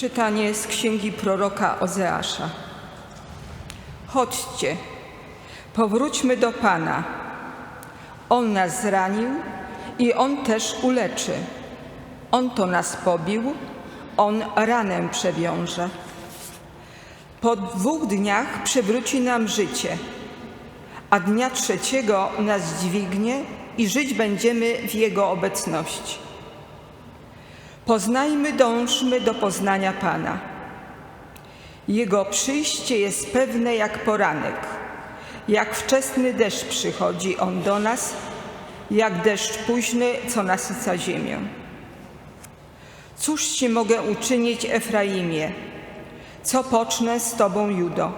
Czytanie z księgi proroka Ozeasza. Chodźcie, powróćmy do Pana. On nas zranił i On też uleczy. On to nas pobił, On ranę przewiąże. Po dwóch dniach przywróci nam życie, a dnia trzeciego nas dźwignie i żyć będziemy w Jego obecności. Poznajmy, dążmy do poznania Pana. Jego przyjście jest pewne jak poranek. Jak wczesny deszcz przychodzi On do nas, jak deszcz późny, co nasyca ziemię. Cóż Ci mogę uczynić, Efraimie? Co pocznę z Tobą, Judo?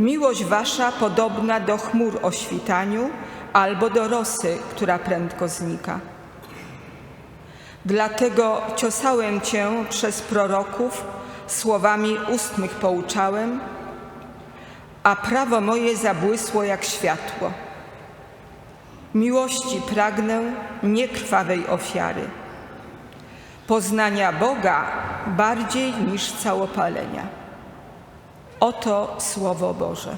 Miłość Wasza podobna do chmur o świtaniu albo do rosy, która prędko znika. Dlatego ciosałem Cię przez proroków, słowami ust mych pouczałem, a prawo moje zabłysło jak światło. Miłości pragnę, nie krwawej ofiary. Poznania Boga bardziej niż całopalenia. Oto Słowo Boże.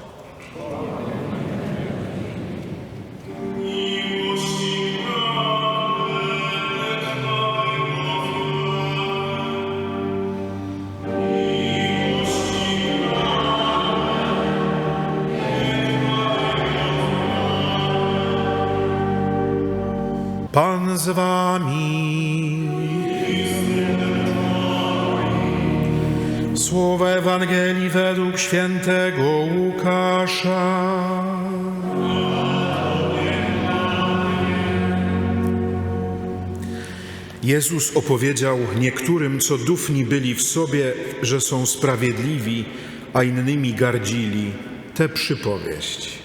Z wami. Słowa Ewangelii według świętego Łukasza. Jezus opowiedział niektórym, co dufni byli w sobie, że są sprawiedliwi, a innymi gardzili, tę przypowieść.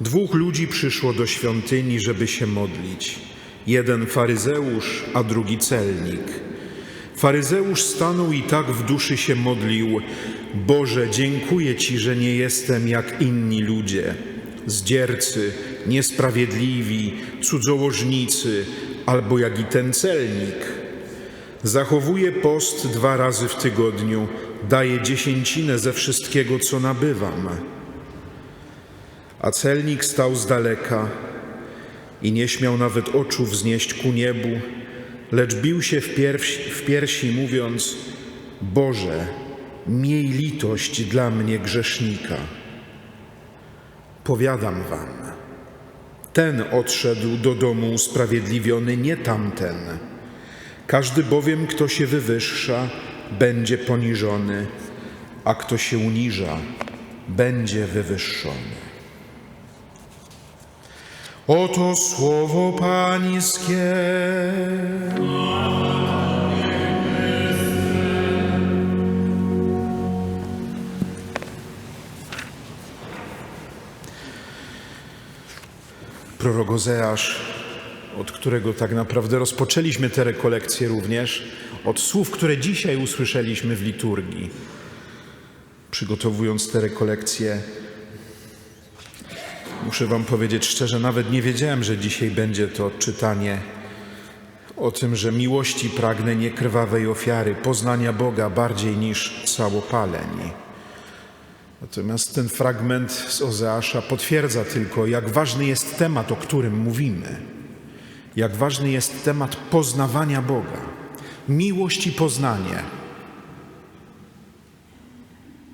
Dwóch ludzi przyszło do świątyni, żeby się modlić. Jeden faryzeusz, a drugi celnik. Faryzeusz stanął i tak w duszy się modlił: Boże, dziękuję Ci, że nie jestem jak inni ludzie, zdziercy, niesprawiedliwi, cudzołożnicy, albo jak i ten celnik. Zachowuję post dwa razy w tygodniu, daję dziesięcinę ze wszystkiego, co nabywam. A celnik stał z daleka i nie śmiał nawet oczu wznieść ku niebu, lecz bił się w, piersi, w piersi, mówiąc: Boże, miej litość dla mnie grzesznika. Powiadam wam, ten odszedł do domu usprawiedliwiony, nie tamten. Każdy bowiem, kto się wywyższa, będzie poniżony, a kto się uniża, będzie wywyższony. Oto słowo Pańskie. Prorok Ozeasz, od którego tak naprawdę rozpoczęliśmy tę rekolekcję również, od słów, które dzisiaj usłyszeliśmy w liturgii. Przygotowując tę rekolekcję, Muszę Wam powiedzieć szczerze, nawet nie wiedziałem, że dzisiaj będzie to czytanie o tym, że miłości pragnę nie krwawej ofiary, poznania Boga bardziej niż całopaleń. Natomiast ten fragment z Ozeasza potwierdza tylko, jak ważny jest temat, o którym mówimy. Jak ważny jest temat poznawania Boga. Miłość i poznanie.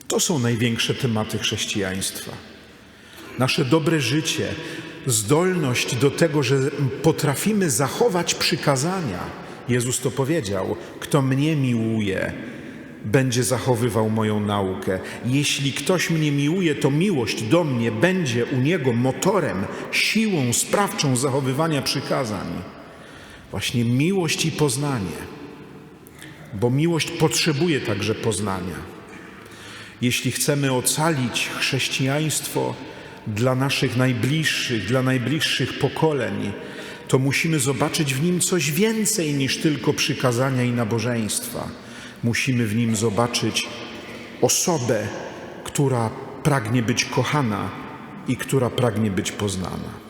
To są największe tematy chrześcijaństwa nasze dobre życie, zdolność do tego, że potrafimy zachować przykazania. Jezus to powiedział: Kto mnie miłuje, będzie zachowywał moją naukę. Jeśli ktoś mnie miłuje, to miłość do mnie będzie u niego motorem, siłą sprawczą zachowywania przykazań. Właśnie miłość i poznanie, bo miłość potrzebuje także poznania. Jeśli chcemy ocalić chrześcijaństwo, dla naszych najbliższych, dla najbliższych pokoleń, to musimy zobaczyć w nim coś więcej niż tylko przykazania i nabożeństwa. Musimy w nim zobaczyć osobę, która pragnie być kochana i która pragnie być poznana.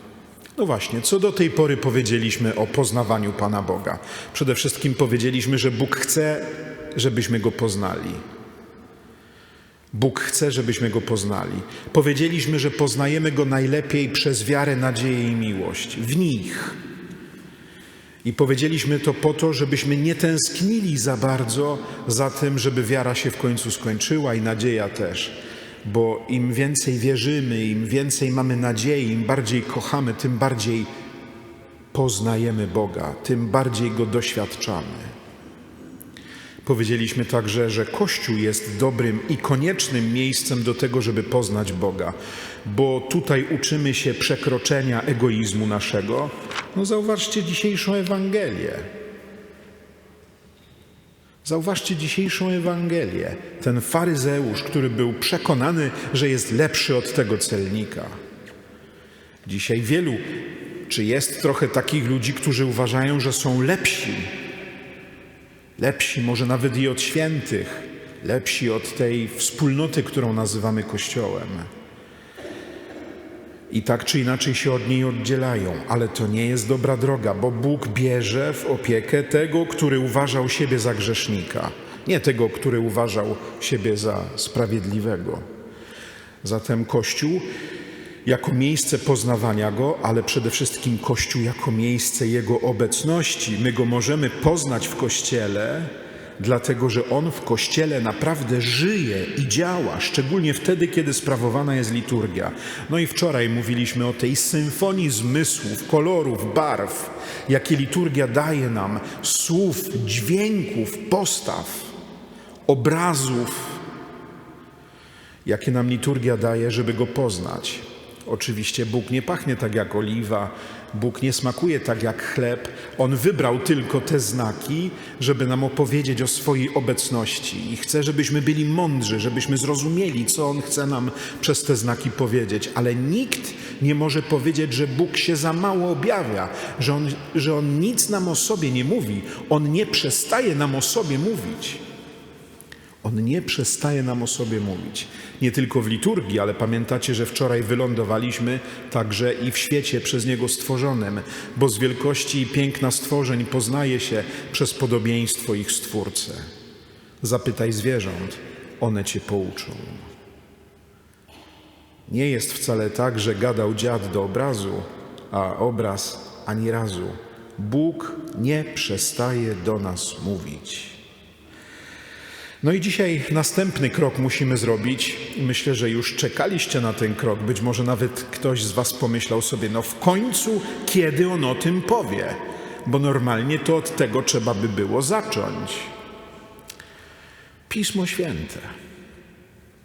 No właśnie, co do tej pory powiedzieliśmy o poznawaniu Pana Boga? Przede wszystkim powiedzieliśmy, że Bóg chce, żebyśmy Go poznali. Bóg chce, żebyśmy Go poznali. Powiedzieliśmy, że poznajemy Go najlepiej przez wiarę, nadzieję i miłość. W nich. I powiedzieliśmy to po to, żebyśmy nie tęsknili za bardzo za tym, żeby wiara się w końcu skończyła i nadzieja też. Bo im więcej wierzymy, im więcej mamy nadziei, im bardziej kochamy, tym bardziej poznajemy Boga, tym bardziej Go doświadczamy. Powiedzieliśmy także, że Kościół jest dobrym i koniecznym miejscem do tego, żeby poznać Boga, bo tutaj uczymy się przekroczenia egoizmu naszego. No zauważcie dzisiejszą Ewangelię. Zauważcie dzisiejszą Ewangelię. Ten faryzeusz, który był przekonany, że jest lepszy od tego celnika. Dzisiaj wielu, czy jest trochę takich ludzi, którzy uważają, że są lepsi lepsi może nawet i od świętych, lepsi od tej wspólnoty, którą nazywamy Kościołem. I tak czy inaczej się od niej oddzielają, ale to nie jest dobra droga, bo Bóg bierze w opiekę tego, który uważał siebie za grzesznika, nie tego, który uważał siebie za sprawiedliwego. Zatem Kościół jako miejsce poznawania Go, ale przede wszystkim Kościół jako miejsce Jego obecności. My Go możemy poznać w Kościele, dlatego że On w Kościele naprawdę żyje i działa, szczególnie wtedy, kiedy sprawowana jest liturgia. No i wczoraj mówiliśmy o tej symfonii zmysłów, kolorów, barw, jakie liturgia daje nam, słów, dźwięków, postaw, obrazów, jakie nam liturgia daje, żeby Go poznać. Oczywiście Bóg nie pachnie tak jak oliwa, Bóg nie smakuje tak jak chleb. On wybrał tylko te znaki, żeby nam opowiedzieć o swojej obecności i chce, żebyśmy byli mądrzy, żebyśmy zrozumieli, co On chce nam przez te znaki powiedzieć. Ale nikt nie może powiedzieć, że Bóg się za mało objawia, że On, że on nic nam o sobie nie mówi. On nie przestaje nam o sobie mówić. On nie przestaje nam o sobie mówić. Nie tylko w liturgii, ale pamiętacie, że wczoraj wylądowaliśmy także i w świecie przez Niego stworzonym, bo z wielkości i piękna stworzeń poznaje się przez podobieństwo ich Stwórcę. Zapytaj zwierząt, one Cię pouczą. Nie jest wcale tak, że gadał dziad do obrazu, a obraz ani razu. Bóg nie przestaje do nas mówić. No i dzisiaj następny krok musimy zrobić. Myślę, że już czekaliście na ten krok. Być może nawet ktoś z Was pomyślał sobie, no w końcu, kiedy on o tym powie? Bo normalnie to od tego trzeba by było zacząć. Pismo Święte.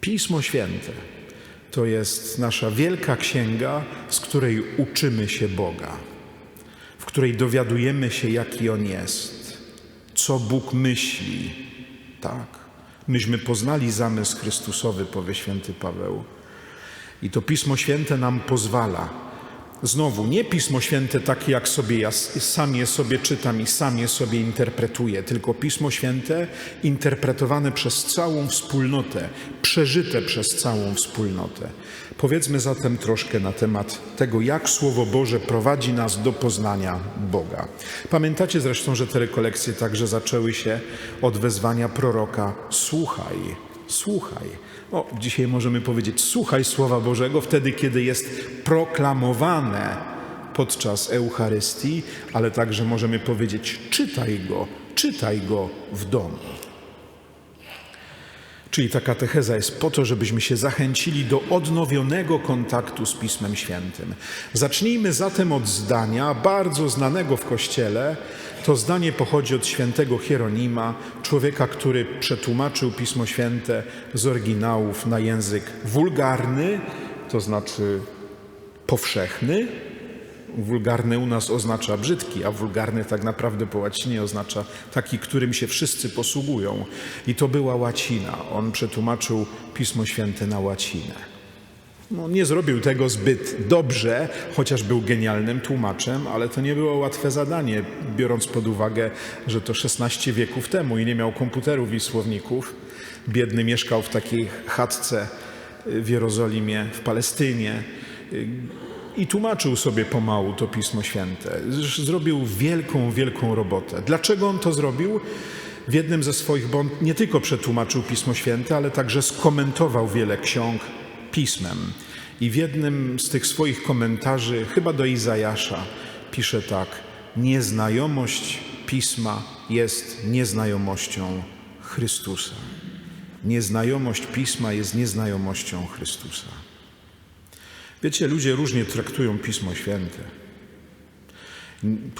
Pismo Święte to jest nasza wielka księga, z której uczymy się Boga, w której dowiadujemy się, jaki On jest, co Bóg myśli. Tak. Myśmy poznali zamysł Chrystusowy, powie święty Paweł. I to Pismo Święte nam pozwala. Znowu, nie Pismo Święte takie, jak sobie ja sam je sobie czytam i sam je sobie interpretuję, tylko Pismo Święte interpretowane przez całą wspólnotę, przeżyte przez całą wspólnotę. Powiedzmy zatem troszkę na temat tego, jak Słowo Boże prowadzi nas do poznania Boga. Pamiętacie zresztą, że te rekolekcje także zaczęły się od wezwania proroka: Słuchaj, słuchaj. Dzisiaj możemy powiedzieć: Słuchaj Słowa Bożego wtedy, kiedy jest proklamowane podczas Eucharystii, ale także możemy powiedzieć: Czytaj go, czytaj go w domu. Czyli ta katecheza jest po to, żebyśmy się zachęcili do odnowionego kontaktu z Pismem Świętym. Zacznijmy zatem od zdania bardzo znanego w Kościele. To zdanie pochodzi od świętego Hieronima, człowieka, który przetłumaczył Pismo Święte z oryginałów na język wulgarny, to znaczy powszechny, Wulgarny u nas oznacza brzydki, a wulgarny tak naprawdę po łacinie oznacza taki, którym się wszyscy posługują. I to była łacina. On przetłumaczył Pismo Święte na łacinę. No, nie zrobił tego zbyt dobrze, chociaż był genialnym tłumaczem, ale to nie było łatwe zadanie, biorąc pod uwagę, że to 16 wieków temu i nie miał komputerów i słowników. Biedny mieszkał w takiej chatce w Jerozolimie, w Palestynie i tłumaczył sobie pomału to Pismo Święte. Zrobił wielką, wielką robotę. Dlaczego on to zrobił? W jednym ze swoich, on nie tylko przetłumaczył Pismo Święte, ale także skomentował wiele ksiąg pismem. I w jednym z tych swoich komentarzy, chyba do Izajasza, pisze tak: Nieznajomość Pisma jest nieznajomością Chrystusa. Nieznajomość Pisma jest nieznajomością Chrystusa. Wiecie, ludzie różnie traktują Pismo Święte.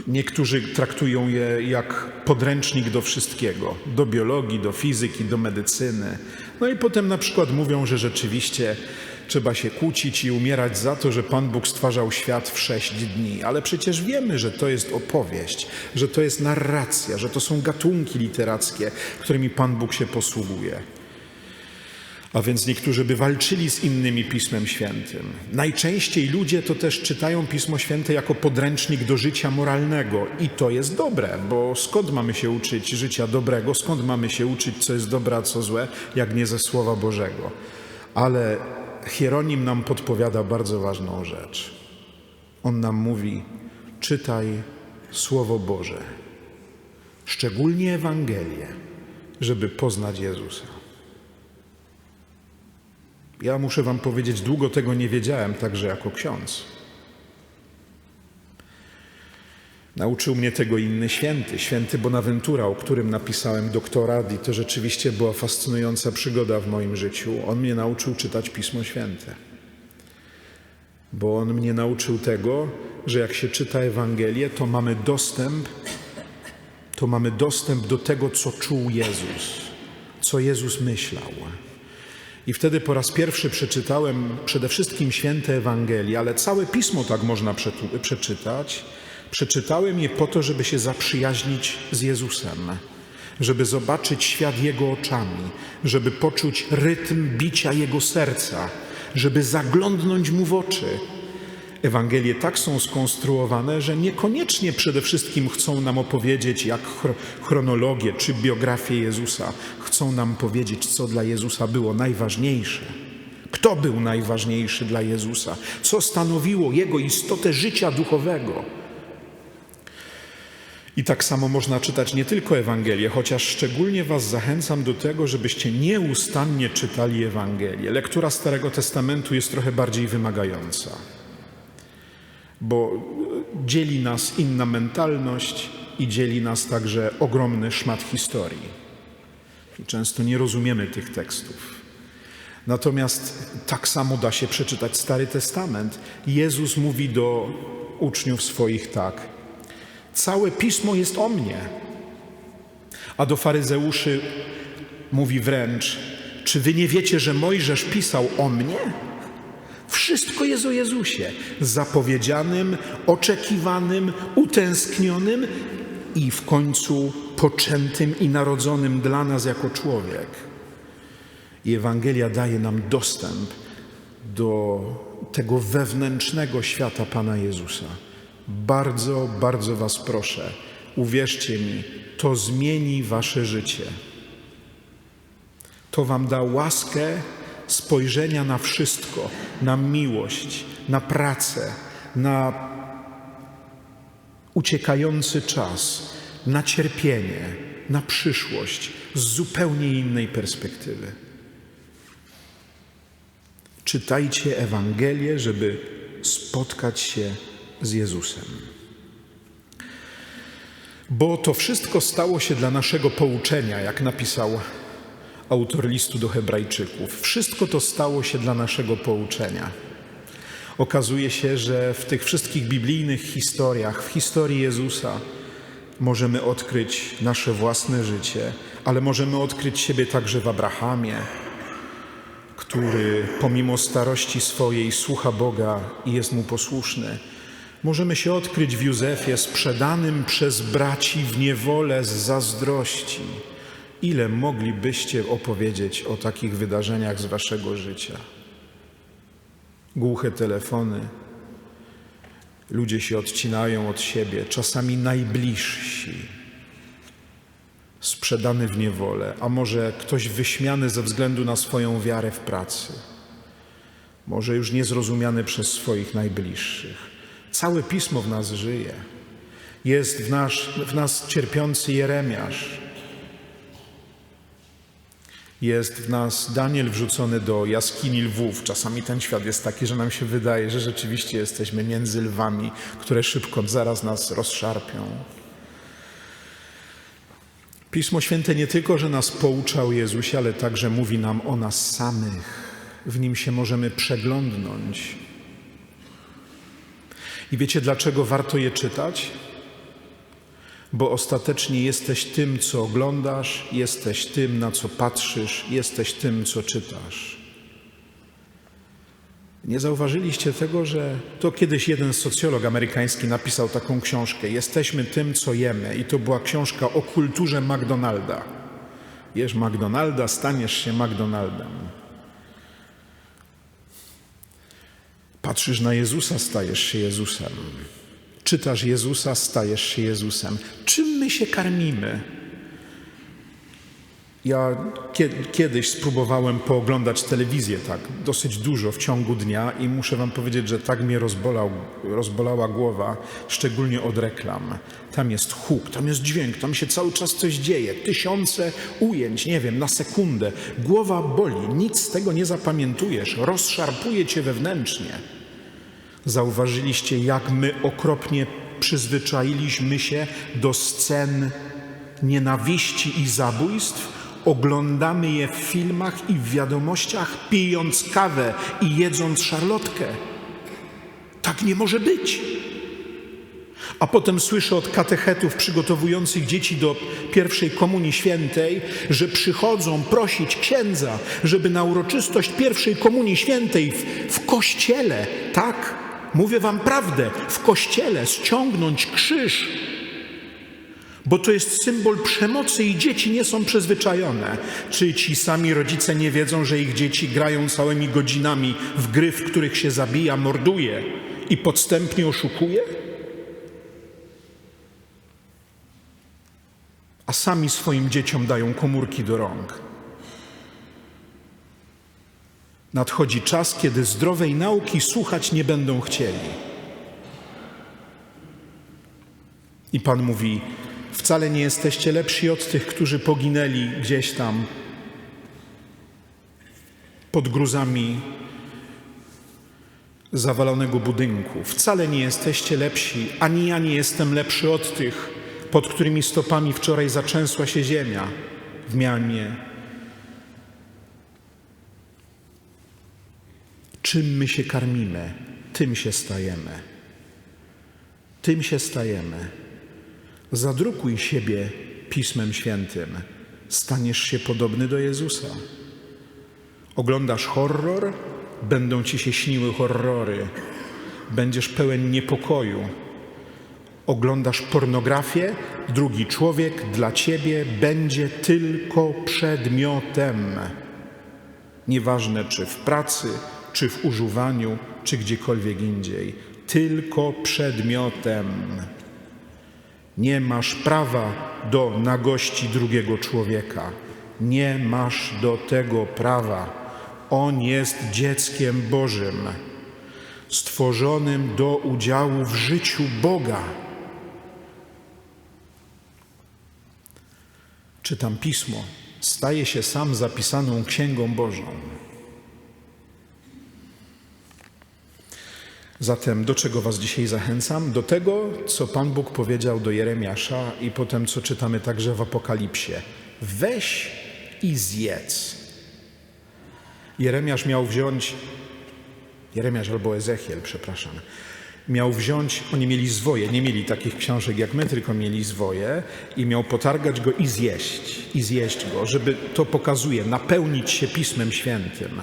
Niektórzy traktują je jak podręcznik do wszystkiego, do biologii, do fizyki, do medycyny. No i potem na przykład mówią, że rzeczywiście trzeba się kłócić i umierać za to, że Pan Bóg stwarzał świat w sześć dni. Ale przecież wiemy, że to jest opowieść, że to jest narracja, że to są gatunki literackie, którymi Pan Bóg się posługuje. A więc niektórzy by walczyli z innymi Pismem Świętym. Najczęściej ludzie to też czytają Pismo Święte jako podręcznik do życia moralnego i to jest dobre, bo skąd mamy się uczyć życia dobrego, skąd mamy się uczyć, co jest dobre, a co złe, jak nie ze Słowa Bożego. Ale Hieronim nam podpowiada bardzo ważną rzecz. On nam mówi: czytaj Słowo Boże, szczególnie Ewangelię, żeby poznać Jezusa. Ja muszę Wam powiedzieć, długo tego nie wiedziałem, także jako ksiądz. Nauczył mnie tego inny święty, święty Bonaventura, o którym napisałem doktorat, i to rzeczywiście była fascynująca przygoda w moim życiu. On mnie nauczył czytać Pismo Święte. Bo on mnie nauczył tego, że jak się czyta Ewangelię, to mamy dostęp, to mamy dostęp do tego, co czuł Jezus, co Jezus myślał. I wtedy po raz pierwszy przeczytałem przede wszystkim święte Ewangelie, ale całe pismo tak można przeczytać. Przeczytałem je po to, żeby się zaprzyjaźnić z Jezusem, żeby zobaczyć świat Jego oczami, żeby poczuć rytm bicia Jego serca, żeby zaglądnąć Mu w oczy. Ewangelie tak są skonstruowane, że niekoniecznie przede wszystkim chcą nam opowiedzieć jak chro- chronologię czy biografię Jezusa. Chcą nam powiedzieć, co dla Jezusa było najważniejsze. Kto był najważniejszy dla Jezusa? Co stanowiło Jego istotę życia duchowego? I tak samo można czytać nie tylko Ewangelię, chociaż szczególnie Was zachęcam do tego, żebyście nieustannie czytali Ewangelię. Lektura Starego Testamentu jest trochę bardziej wymagająca bo dzieli nas inna mentalność i dzieli nas także ogromny szmat historii. Często nie rozumiemy tych tekstów. Natomiast tak samo da się przeczytać Stary Testament. Jezus mówi do uczniów swoich tak: Całe pismo jest o mnie. A do faryzeuszy mówi wręcz: Czy wy nie wiecie, że Mojżesz pisał o mnie? Wszystko jest o Jezusie, zapowiedzianym, oczekiwanym, utęsknionym i w końcu poczętym i narodzonym dla nas jako człowiek. I Ewangelia daje nam dostęp do tego wewnętrznego świata Pana Jezusa. Bardzo, bardzo Was proszę, uwierzcie mi, to zmieni Wasze życie. To Wam da łaskę spojrzenia na wszystko, na miłość, na pracę, na uciekający czas, na cierpienie, na przyszłość z zupełnie innej perspektywy. Czytajcie Ewangelię, żeby spotkać się z Jezusem. Bo to wszystko stało się dla naszego pouczenia, jak napisał autor listu do Hebrajczyków. Wszystko to stało się dla naszego pouczenia. Okazuje się, że w tych wszystkich biblijnych historiach, w historii Jezusa, możemy odkryć nasze własne życie, ale możemy odkryć siebie także w Abrahamie, który pomimo starości swojej słucha Boga i jest mu posłuszny. Możemy się odkryć w Józefie, sprzedanym przez braci w niewolę z zazdrości. Ile moglibyście opowiedzieć o takich wydarzeniach z waszego życia? Głuche telefony, ludzie się odcinają od siebie, czasami najbliżsi, sprzedany w niewolę, a może ktoś wyśmiany ze względu na swoją wiarę w pracy. może już niezrozumiany przez swoich najbliższych. Całe pismo w nas żyje. Jest w, nasz, w nas cierpiący Jeremiasz. Jest w nas Daniel wrzucony do jaskini lwów. Czasami ten świat jest taki, że nam się wydaje, że rzeczywiście jesteśmy między lwami, które szybko zaraz nas rozszarpią. Pismo Święte nie tylko, że nas poucza o Jezusie, ale także mówi nam o nas samych. W nim się możemy przeglądnąć. I wiecie, dlaczego warto je czytać? Bo ostatecznie jesteś tym, co oglądasz, jesteś tym, na co patrzysz, jesteś tym, co czytasz. Nie zauważyliście tego, że to kiedyś jeden socjolog amerykański napisał taką książkę Jesteśmy tym, co jemy. I to była książka o kulturze McDonalda. Jesz McDonalda, staniesz się McDonaldem. Patrzysz na Jezusa, stajesz się Jezusem. Czytasz Jezusa, stajesz się Jezusem. Czym my się karmimy? Ja kiedyś spróbowałem pooglądać telewizję tak dosyć dużo w ciągu dnia i muszę wam powiedzieć, że tak mnie rozbolał, rozbolała głowa, szczególnie od reklam. Tam jest huk, tam jest dźwięk, tam się cały czas coś dzieje, tysiące ujęć, nie wiem, na sekundę. Głowa boli, nic z tego nie zapamiętujesz, rozszarpuje cię wewnętrznie. Zauważyliście, jak my okropnie przyzwyczailiśmy się do scen nienawiści i zabójstw? Oglądamy je w filmach i w wiadomościach, pijąc kawę i jedząc szarlotkę. Tak nie może być. A potem słyszę od katechetów przygotowujących dzieci do pierwszej komunii świętej, że przychodzą prosić księdza, żeby na uroczystość pierwszej komunii świętej w, w kościele, tak, mówię wam prawdę, w kościele ściągnąć krzyż bo to jest symbol przemocy i dzieci nie są przyzwyczajone. Czy ci sami rodzice nie wiedzą, że ich dzieci grają całymi godzinami w gry, w których się zabija, morduje i podstępnie oszukuje? A sami swoim dzieciom dają komórki do rąk. Nadchodzi czas, kiedy zdrowej nauki słuchać nie będą chcieli. I Pan mówi: Wcale nie jesteście lepsi od tych, którzy poginęli gdzieś tam pod gruzami zawalonego budynku. Wcale nie jesteście lepsi, ani ja nie jestem lepszy od tych, pod którymi stopami wczoraj zaczęsła się ziemia w Mialmie. Czym my się karmimy, tym się stajemy. Tym się stajemy. Zadrukuj siebie Pismem Świętym. Staniesz się podobny do Jezusa. Oglądasz horror, będą ci się śniły horrory. Będziesz pełen niepokoju. Oglądasz pornografię, drugi człowiek dla ciebie będzie tylko przedmiotem. Nieważne czy w pracy, czy w używaniu, czy gdziekolwiek indziej. Tylko przedmiotem. Nie masz prawa do nagości drugiego człowieka. Nie masz do tego prawa. On jest dzieckiem Bożym, stworzonym do udziału w życiu Boga. Czytam pismo, staje się sam zapisaną księgą Bożą. Zatem do czego Was dzisiaj zachęcam? Do tego, co Pan Bóg powiedział do Jeremiasza i potem, co czytamy także w Apokalipsie. Weź i zjedz. Jeremiasz miał wziąć, Jeremiasz albo Ezechiel, przepraszam, miał wziąć, oni mieli zwoje, nie mieli takich książek jak my, tylko mieli zwoje i miał potargać go i zjeść, i zjeść go, żeby to pokazuje, napełnić się Pismem Świętym.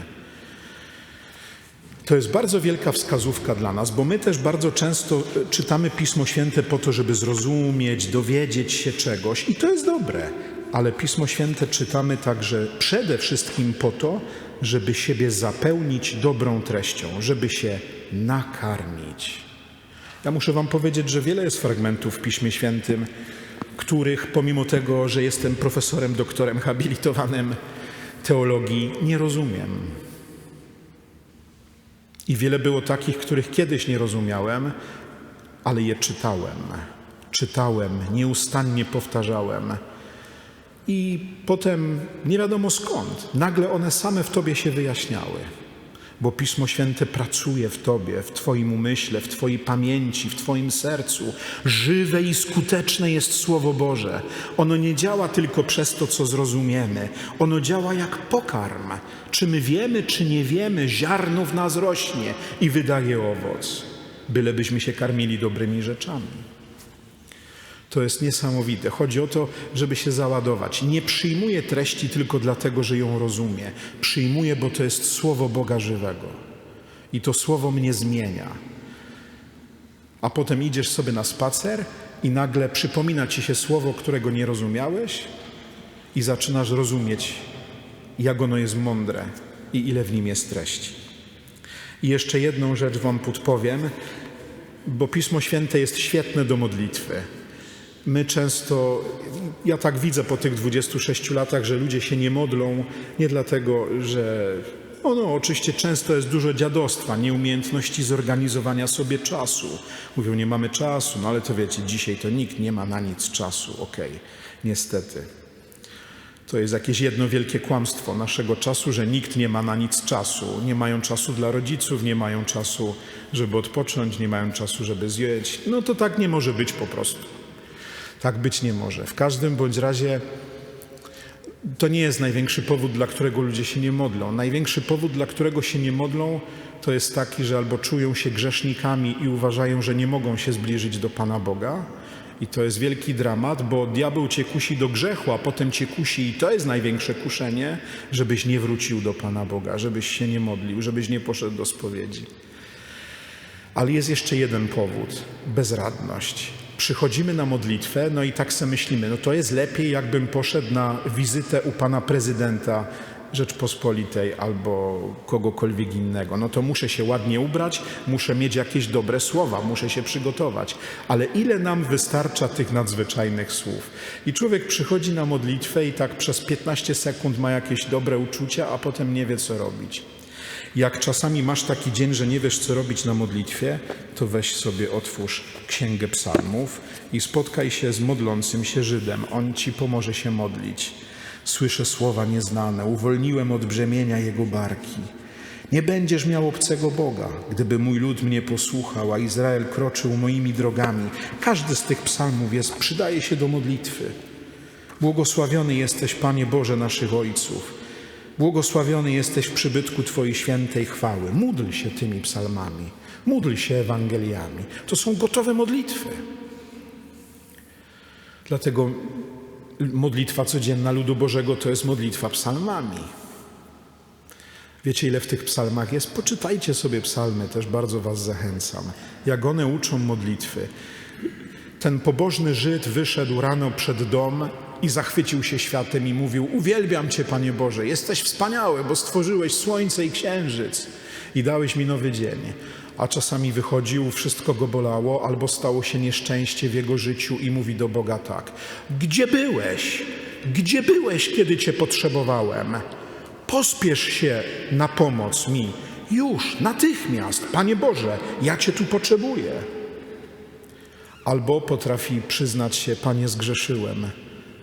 To jest bardzo wielka wskazówka dla nas, bo my też bardzo często e, czytamy Pismo Święte po to, żeby zrozumieć, dowiedzieć się czegoś i to jest dobre, ale Pismo Święte czytamy także przede wszystkim po to, żeby siebie zapełnić dobrą treścią, żeby się nakarmić. Ja muszę Wam powiedzieć, że wiele jest fragmentów w Piśmie Świętym, których pomimo tego, że jestem profesorem, doktorem habilitowanym teologii, nie rozumiem. I wiele było takich, których kiedyś nie rozumiałem, ale je czytałem. Czytałem, nieustannie powtarzałem. I potem nie wiadomo skąd, nagle one same w tobie się wyjaśniały. Bo Pismo Święte pracuje w tobie, w Twoim umyśle, w Twojej pamięci, w Twoim sercu. Żywe i skuteczne jest Słowo Boże. Ono nie działa tylko przez to, co zrozumiemy. Ono działa jak pokarm. Czy my wiemy, czy nie wiemy, ziarno w nas rośnie i wydaje owoc, bylebyśmy się karmili dobrymi rzeczami. To jest niesamowite. Chodzi o to, żeby się załadować. Nie przyjmuję treści tylko dlatego, że ją rozumie. Przyjmuję, bo to jest słowo Boga żywego. I to słowo mnie zmienia. A potem idziesz sobie na spacer i nagle przypomina ci się słowo, którego nie rozumiałeś, i zaczynasz rozumieć, jak ono jest mądre i ile w nim jest treści. I jeszcze jedną rzecz Wam podpowiem, bo Pismo Święte jest świetne do modlitwy. My często, ja tak widzę po tych 26 latach, że ludzie się nie modlą nie dlatego, że no, no oczywiście często jest dużo dziadostwa, nieumiejętności zorganizowania sobie czasu. Mówią, nie mamy czasu, no ale to wiecie, dzisiaj to nikt nie ma na nic czasu, okej, niestety. To jest jakieś jedno wielkie kłamstwo naszego czasu, że nikt nie ma na nic czasu. Nie mają czasu dla rodziców, nie mają czasu, żeby odpocząć, nie mają czasu, żeby zjeść. No to tak nie może być po prostu. Tak być nie może. W każdym bądź razie to nie jest największy powód, dla którego ludzie się nie modlą. Największy powód, dla którego się nie modlą, to jest taki, że albo czują się grzesznikami i uważają, że nie mogą się zbliżyć do Pana Boga. I to jest wielki dramat, bo diabeł cię kusi do grzechu, a potem cię kusi, i to jest największe kuszenie, żebyś nie wrócił do Pana Boga, żebyś się nie modlił, żebyś nie poszedł do spowiedzi. Ale jest jeszcze jeden powód bezradność. Przychodzimy na modlitwę, no i tak sobie myślimy, no to jest lepiej, jakbym poszedł na wizytę u pana prezydenta Rzeczpospolitej albo kogokolwiek innego. No to muszę się ładnie ubrać, muszę mieć jakieś dobre słowa, muszę się przygotować. Ale ile nam wystarcza tych nadzwyczajnych słów? I człowiek przychodzi na modlitwę i tak przez 15 sekund ma jakieś dobre uczucia, a potem nie wie, co robić. Jak czasami masz taki dzień, że nie wiesz, co robić na modlitwie, to weź sobie otwórz Księgę Psalmów i spotkaj się z modlącym się Żydem. On ci pomoże się modlić. Słyszę słowa nieznane, uwolniłem od brzemienia jego barki. Nie będziesz miał obcego Boga, gdyby mój lud mnie posłuchał, a Izrael kroczył moimi drogami. Każdy z tych psalmów jest, przydaje się do modlitwy. Błogosławiony jesteś, Panie Boże naszych ojców. Błogosławiony jesteś w przybytku Twojej świętej chwały. Módl się tymi psalmami, módl się Ewangeliami. To są gotowe modlitwy. Dlatego modlitwa codzienna ludu Bożego to jest modlitwa psalmami. Wiecie, ile w tych psalmach jest? Poczytajcie sobie psalmy, też bardzo Was zachęcam. Jak one uczą modlitwy. Ten pobożny Żyd wyszedł rano przed dom i zachwycił się światem i mówił: Uwielbiam Cię, Panie Boże, jesteś wspaniały, bo stworzyłeś słońce i księżyc i dałeś mi nowy dzień. A czasami wychodził, wszystko go bolało, albo stało się nieszczęście w jego życiu i mówi do Boga tak: Gdzie byłeś? Gdzie byłeś, kiedy Cię potrzebowałem? Pospiesz się na pomoc mi. Już, natychmiast, Panie Boże, ja Cię tu potrzebuję. Albo potrafi przyznać się, Panie, zgrzeszyłem.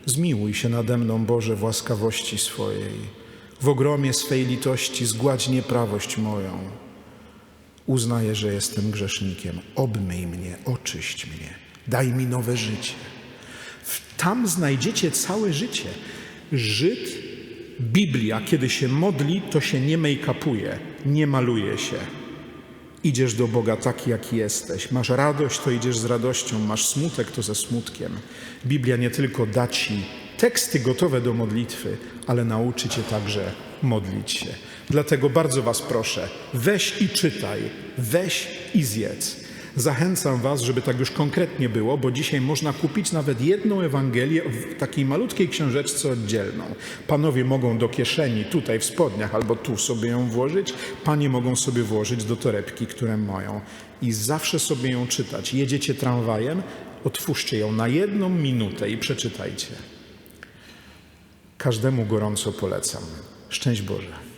Zmiłuj się nade mną, Boże, w łaskawości swojej. W ogromie swej litości zgładź nieprawość moją. Uznaję, że jestem grzesznikiem. Obmyj mnie, oczyść mnie. Daj mi nowe życie. Tam znajdziecie całe życie. Żyd, Biblia, kiedy się modli, to się nie make-upuje, nie maluje się. Idziesz do Boga taki, jaki jesteś. Masz radość, to idziesz z radością. Masz smutek, to ze smutkiem. Biblia nie tylko da ci teksty gotowe do modlitwy, ale nauczy cię także modlić się. Dlatego bardzo Was proszę, weź i czytaj, weź i zjedz. Zachęcam Was, żeby tak już konkretnie było, bo dzisiaj można kupić nawet jedną Ewangelię w takiej malutkiej książeczce oddzielną. Panowie mogą do kieszeni, tutaj w spodniach albo tu sobie ją włożyć, panie mogą sobie włożyć do torebki, które mają i zawsze sobie ją czytać. Jedziecie tramwajem, otwórzcie ją na jedną minutę i przeczytajcie. Każdemu gorąco polecam. Szczęść Boże.